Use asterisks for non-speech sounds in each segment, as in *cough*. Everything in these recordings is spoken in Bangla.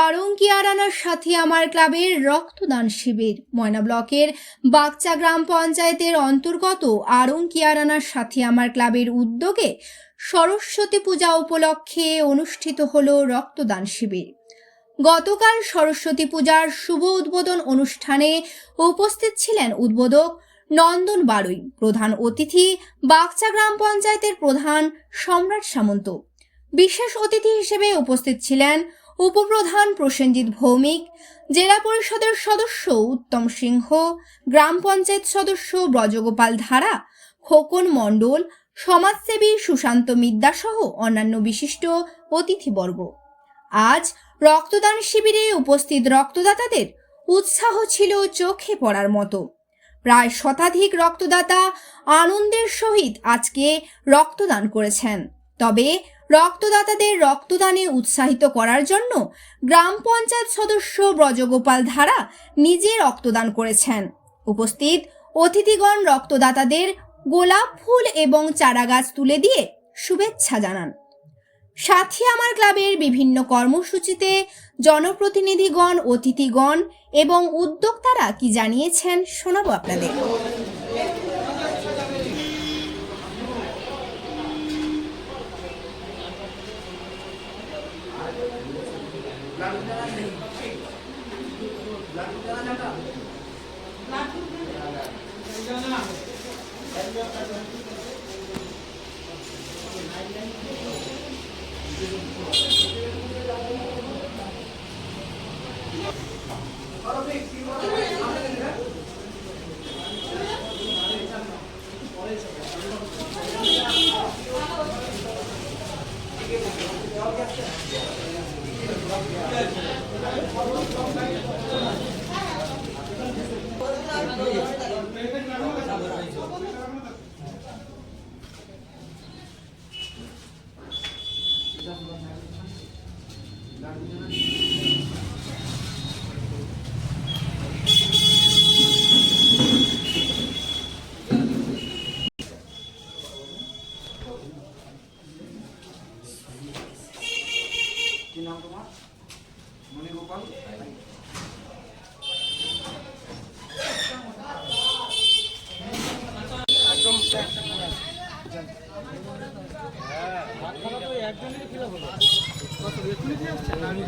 আরঙ্কি আরানার সাথে আমার ক্লাবের রক্তদান শিবির। ময়না ব্লকের বাগচা গ্রাম পঞ্চায়েতের অন্তর্গত আরঙ্কি আরানার সাথে আমার ক্লাবের উদ্যোগে সরস্বতী পূজা উপলক্ষে অনুষ্ঠিত হল রক্তদান শিবির। গতকাল সরস্বতী পূজার শুভ উদ্বোধন অনুষ্ঠানে উপস্থিত ছিলেন উদ্বোধক নন্দন বারুই, প্রধান অতিথি বাগচা গ্রাম পঞ্চায়েতের প্রধান সম্রাট সামন্ত। বিশেষ অতিথি হিসেবে উপস্থিত ছিলেন উপপ্রধান প্রসেনজিৎ ভৌমিক, জেলা পরিষদের সদস্য উত্তম সিংহ, গ্রাম পঞ্চায়েত সদস্য ব্রজগোপাল ধারা, খোকন মণ্ডল, সমাজসেবী সুশান্ত মিদ্যা সহ অন্যান্য বিশিষ্ট অতিথিবর্গ। আজ রক্তদান শিবিরে উপস্থিত রক্তদাতাদের উৎসাহ ছিল চোখে পড়ার মতো। প্রায় শতাধিক রক্তদাতা আনন্দের সহিত আজকে রক্তদান করেছেন। তবে রক্তদাতাদের রক্তদানে উৎসাহিত করার জন্য গ্রাম পঞ্চায়েত সদস্য ব্রজগোপাল ধারা নিজে রক্তদান করেছেন। উপস্থিত অতিথিগণ রক্তদাতাদের গোলাপ ফুল এবং চারাগাছ তুলে দিয়ে শুভেচ্ছা জানান। সাথী আমার ক্লাবের বিভিন্ন কর্মসূচিতে জনপ্রতিনিধিগণ, অতিথিগণ এবং উদ্যোক্তারা কি জানিয়েছেন শোনাবো আপনাদের। কি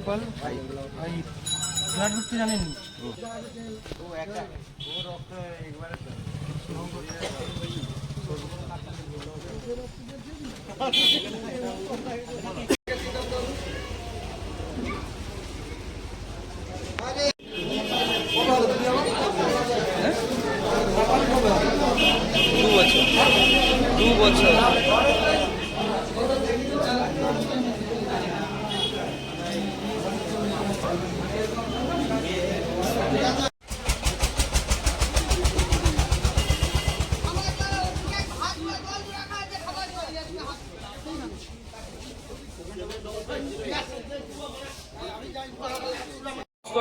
ভাই। ব্লাড গ্রুপ তো জানেন *laughs* দু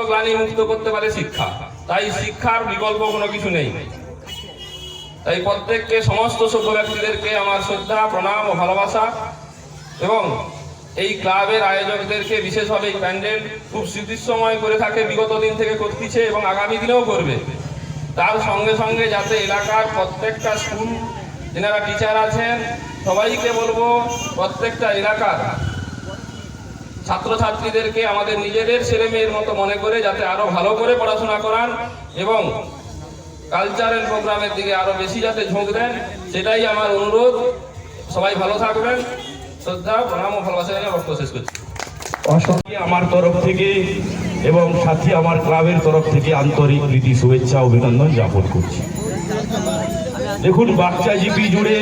গ্লানি মুক্ত করতে পারে শিক্ষা। তাই শিক্ষার বিকল্প কোনো কিছু নেই। তাই প্রত্যেককে, সমস্ত সভ্য ব্যক্তিদেরকে আমার শ্রদ্ধা, প্রণাম ও ভালোবাসা এবং এই ক্লাবের আয়োজকদেরকে বিশেষভাবে এই প্যান্ডেল খুব স্মৃতিসময় করে থাকে, বিগত দিন থেকে করতেছে এবং আগামী দিনেও করবে। তার সঙ্গে সঙ্গে যাতে এলাকার প্রত্যেকটা স্কুল, যেনারা টিচার আছেন, সবাইকে বলব প্রত্যেকটা এলাকার ছাত্রছাত্রীদেরকে আমাদের নিজেদের ছেলে মেয়ের মতো মনে করে যাতে আরও ভালো করে পড়াশোনা করান এবং কালচারাল প্রোগ্রামের দিকে আরও বেশি যাতে ঝোঁক দেন, সেটাই আমার অনুরোধ। সবাই ভালো থাকবেন। শ্রদ্ধা, প্রণাম ও ভালোবাসা জানিয়ে বক্তব্য শেষ করছি। আমার তরফ থেকে এবং সাথী আমার ক্লাবের তরফ থেকে আন্তরিক প্রীতি, শুভেচ্ছা, অভিনন্দন যাপন করছি। দেখুন, বাচ্চা জিপি জুড়ে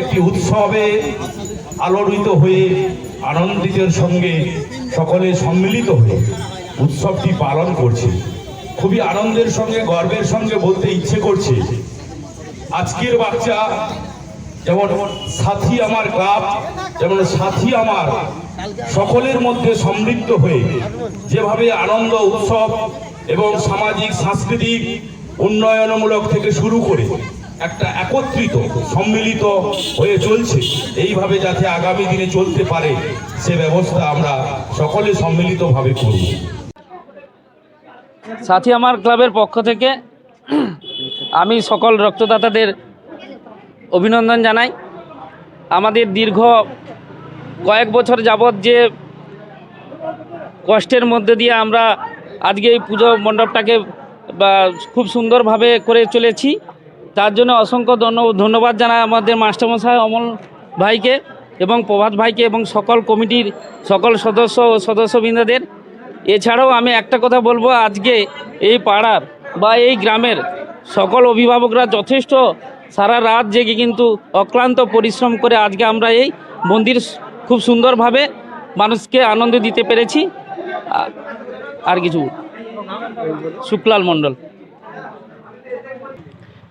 একটি উৎসবে আলোড়িত হয়ে আনন্দিতের সঙ্গে সকলে সম্মিলিত হয়ে উৎসবটি পালন করছে। খুবই আনন্দের সঙ্গে, গর্বের সঙ্গে বলতে ইচ্ছে করছে। আজকের বাচ্চা যেমন সাথী আমার ক্লাব, যেমন সাথী আমার সকলের মধ্যে সমৃদ্ধ হয়ে যেভাবে আনন্দ, উৎসব এবং সামাজিক, সাংস্কৃতিক উন্নয়নমূলক থেকে শুরু করে একটা একত্রিত, সম্মিলিত হয়ে চলছে। এইভাবে যাতে আগামী দিনে চলতে পারে, সে ব্যবস্থা আমরা সকলে সম্মিলিতভাবে করব। সাথী, আমার ক্লাবের পক্ষ থেকে আমি সকল রক্তদাতাদের অভিনন্দন জানাই। আমাদের দীর্ঘ কয়েক বছর যাবৎ যে কষ্টের মধ্যে দিয়ে আমরা আজকে এই পুজো মণ্ডপটাকে বা খুব সুন্দরভাবে করে চলেছি। তার জন্য অসংখ্য ধন্য- ধন্যবাদ জানাই আমাদের মাস্টারমশাই অমল ভাইকে এবং প্রভাত ভাইকে এবং সকল কমিটির সকল সদস্য ও সদস্যবৃন্দদের। এছাড়াও আমি একটা কথা বলব, আজকে এই পাড়ার বা এই গ্রামের সকল অভিভাবকরা যথেষ্ট সারা রাত জেগে কিন্তু অক্লান্ত পরিশ্রম করে আজকে আমরা এই মন্দির খুব সুন্দরভাবে মানুষকে আনন্দ দিতে পেরেছি। আর কিছু শুক্লাল মণ্ডল।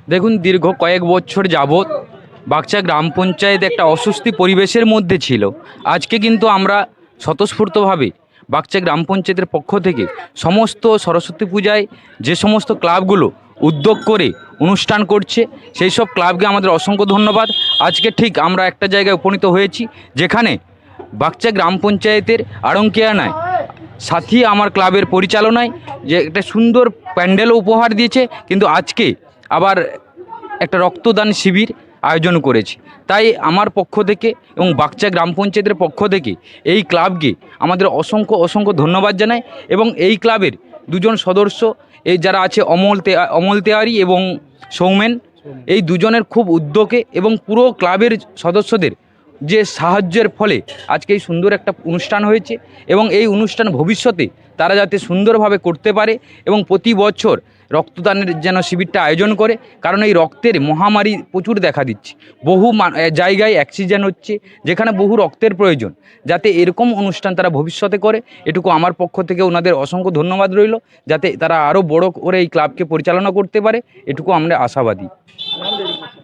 দেখুন, দীর্ঘ কয়েক বছর যাবৎ বাগচা গ্রাম পঞ্চায়েত একটা অস্বস্তি পরিবেশের মধ্যে ছিল। আজকে কিন্তু আমরা স্বতঃস্ফূর্তভাবে বাগচা গ্রাম পঞ্চায়েতের পক্ষ থেকে সমস্ত সরস্বতী পূজায় যে সমস্ত ক্লাবগুলো উদ্যোগ করে অনুষ্ঠান করছে, সেই সব ক্লাবকে আমাদের অসংখ্য ধন্যবাদ। আজকে ঠিক আমরা একটা জায়গায় উপনীত হয়েছি, যেখানে বাগচা গ্রাম পঞ্চায়েতের আড়ঙ্কিয়ানায় সাথী আমার ক্লাবের পরিচালনায় যে একটা সুন্দর প্যান্ডেলও উপহার দিয়েছে, কিন্তু আজকে একটা রক্তদান শিবির আয়োজন করেছি। তাই আমার পক্ষ থেকে এবং বাগচা গ্রাম পঞ্চায়েতের পক্ষ থেকে এই ক্লাবকে আমাদের অসংখ্য অসংখ্য ধন্যবাদ জানাই এবং এই ক্লাবের দুজন সদস্য, এই যারা আছে অমল তে, অমল তেওয়ারি এবং সৌমেন, এই দুজনের খুব উদ্যোগে এবং পুরো ক্লাবের সদস্যদের যে সাহায্যের ফলে আজকে এই সুন্দর একটা অনুষ্ঠান হয়েছে এবং এই অনুষ্ঠান ভবিষ্যতে তারা যাতে সুন্দরভাবে করতে পারে এবং প্রতি বছর রক্তদানের যেন শিবিরটা আয়োজন করে, কারণ এই রক্তের মহামারী প্রচুর দেখা দিচ্ছে। বহু জায়গায় অ্যাক্সিডেন্ট হচ্ছে, যেখানে বহু রক্তের প্রয়োজন। যাতে এরকম অনুষ্ঠান তারা ভবিষ্যতে করে, এটুকু আমার পক্ষ থেকে ওনাদের অসংখ্য ধন্যবাদ রইল, যাতে তারা আরও বড় করে এই ক্লাবকে পরিচালনা করতে পারে, এটুকু আমরা আশাবাদী।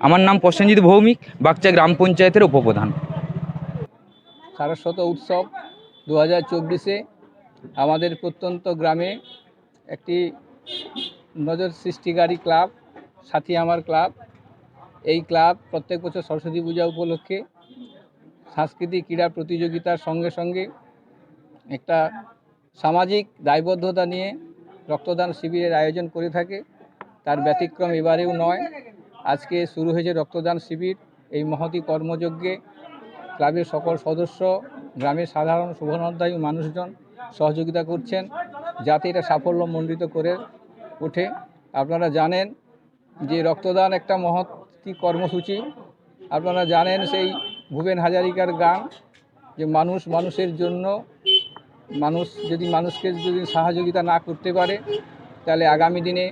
আমার নাম প্রসেনজিৎ ভৌমিক, বাগচা গ্রাম পঞ্চায়েতের উপপ্রধান। সারস্বত উৎসব দু হাজার চব্বিশে আমাদের প্রত্যন্ত গ্রামে একটি নজর সৃষ্টিকারী ক্লাব, সাথী আমার ক্লাব। এই ক্লাব প্রত্যেক বছর সরস্বতী পূজা উপলক্ষে সাংস্কৃতিক ক্রীড়া প্রতিযোগিতার সঙ্গে সঙ্গে একটা সামাজিক দায়বদ্ধতা নিয়ে রক্তদান শিবিরের আয়োজন করে থাকে। তার ব্যতিক্রম এবারেও নয়। আজকে শুরু হয়েছে রক্তদান শিবির। এই মহতি কর্মযজ্ঞে ক্লাবের সকল সদস্য, গ্রামের সাধারণ শুভনধ্যায়ী মানুষজন সহযোগিতা করছেন যাতে এটা সাফল্যমণ্ডিত করে ওঠে আপনারা জানেন যে রক্তদান একটা মহৎ কর্মসূচি। আপনারা জানেন সেই ভূপেন হাজারিকার গান, যে মানুষ মানুষের জন্য, মানুষ যদি মানুষকে যদি সহযোগিতা না করতে পারে, তাহলে আগামী দিনে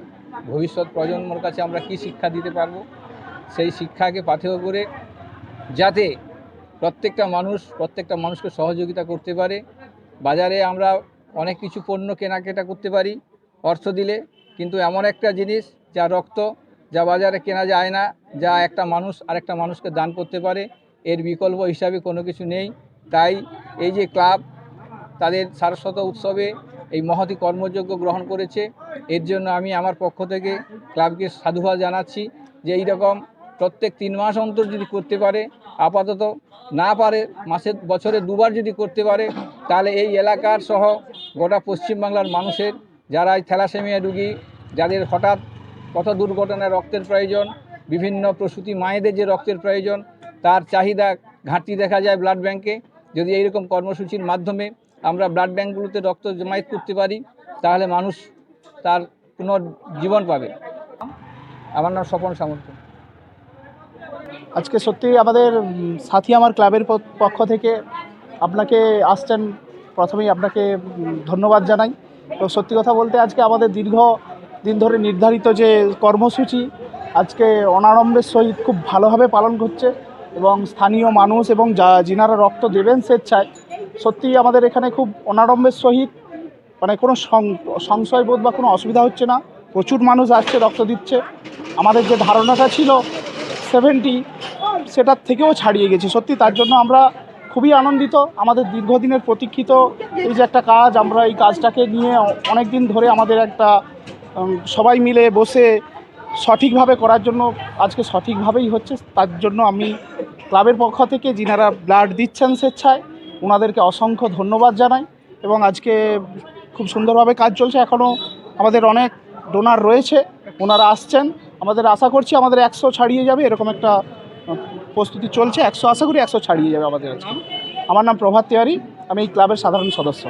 ভবিষ্যৎ প্রজন্মর কাছে আমরা কি শিক্ষা দিতে পারব? সেই শিক্ষাকে পাথেয় করে যাতে প্রত্যেকটা মানুষ, প্রত্যেকটা মানুষকে সহযোগিতা করতে পারে। বাজারে আমরা অনেক কিছু পণ্য কেনাকাটা করতে পারি। অর্থ দিলে কিন্তু এমন একটা জিনিস যা রক্ত, যা বাজারে কেনা যায় না, যা একটা মানুষ, আরেকটা মানুষকে দান করতে পারে, এর বিকল্প হিসাবে কোনো কিছু নেই। তাই এই যে ক্লাব তাদের সারস্বত উৎসবে এই মহতি কর্মযোগ্য গ্রহণ করেছে, এর জন্য আমি আমার পক্ষ থেকে ক্লাবকে সাধুবাদ জানাচ্ছি যে এই রকম প্রত্যেক তিন মাস অন্তর যদি করতে পারে, আপাতত না পারে, মাসে, বছরে দুবার যদি করতে পারে, তাহলে এই এলাকার সহ গোটা পশ্চিমবাংলার মানুষের, যারা এই থ্যালাসেমিয়া রুগী যাদের হঠাৎ কত দুর্ঘটনায় রক্তের প্রয়োজন, বিভিন্ন প্রসূতি মায়েদের যে রক্তের প্রয়োজন, তার চাহিদা ঘাটতি দেখা যায় ব্লাড ব্যাংকে যদি এইরকম কর্মসূচির মাধ্যমে আমরা ব্লাড ব্যাঙ্কগুলোতে রক্ত জমায়েত করতে পারি, তাহলে মানুষ তার পুনর্জীবন পাবে। আমার নাম স্বপন সামন্ত। আজকে সত্যি আমাদের সাথী আমার ক্লাবের পক্ষ থেকে আপনাকে আসছেন। প্রথমেই আপনাকে ধন্যবাদ জানাই। তো সত্যি কথা বলতে আজকে আমাদের দীর্ঘ দিন ধরে নির্ধারিত যে কর্মসূচি, আজকে অনাড়ম্বের সহিত খুব ভালোভাবে পালন করছে এবং স্থানীয় মানুষ এবং যা যিনারা রক্ত দেবেন স্বেচ্ছায়, সত্যিই আমাদের এখানে খুব অনাড়ম্বের সহিত মানে কোনো সংশয়বোধ বা কোনো অসুবিধা হচ্ছে না। প্রচুর মানুষ আসছে, রক্ত দিচ্ছে। আমাদের যে ধারণাটা ছিল সেভেন্টি, সেটার থেকেও ছাড়িয়ে গেছে। সত্যি তার জন্য আমরা খুবই আনন্দিত। আমাদের দীর্ঘদিনের প্রতীক্ষিত এই যে একটা কাজ, আমরা এই কাজটাকে নিয়ে অনেক দিন ধরে আমাদের একটা সবাই মিলে বসে সঠিকভাবে করার জন্য, আজকে সঠিকভাবেই হচ্ছে, তার জন্য আমি ক্লাবের পক্ষ থেকে যিনারা ব্লাড দিচ্ছেন স্বেচ্ছায় ওনাদেরকে অসংখ্য ধন্যবাদ জানাই এবং আজকে খুব সুন্দরভাবে কাজ চলছে। এখনও আমাদের অনেক ডোনার রয়েছে, ওনারা আসছেন। আমাদের আশা করছি আমাদের একশো ছাড়িয়ে যাবে, এরকম একটা প্রস্তুতি চলছে। একশো, আশা করি একশো ছাড়িয়ে যাবে আমাদের আজকে। আমার নাম প্রভাত তিওয়ারি, আমি এই ক্লাবের সাধারণ সদস্য।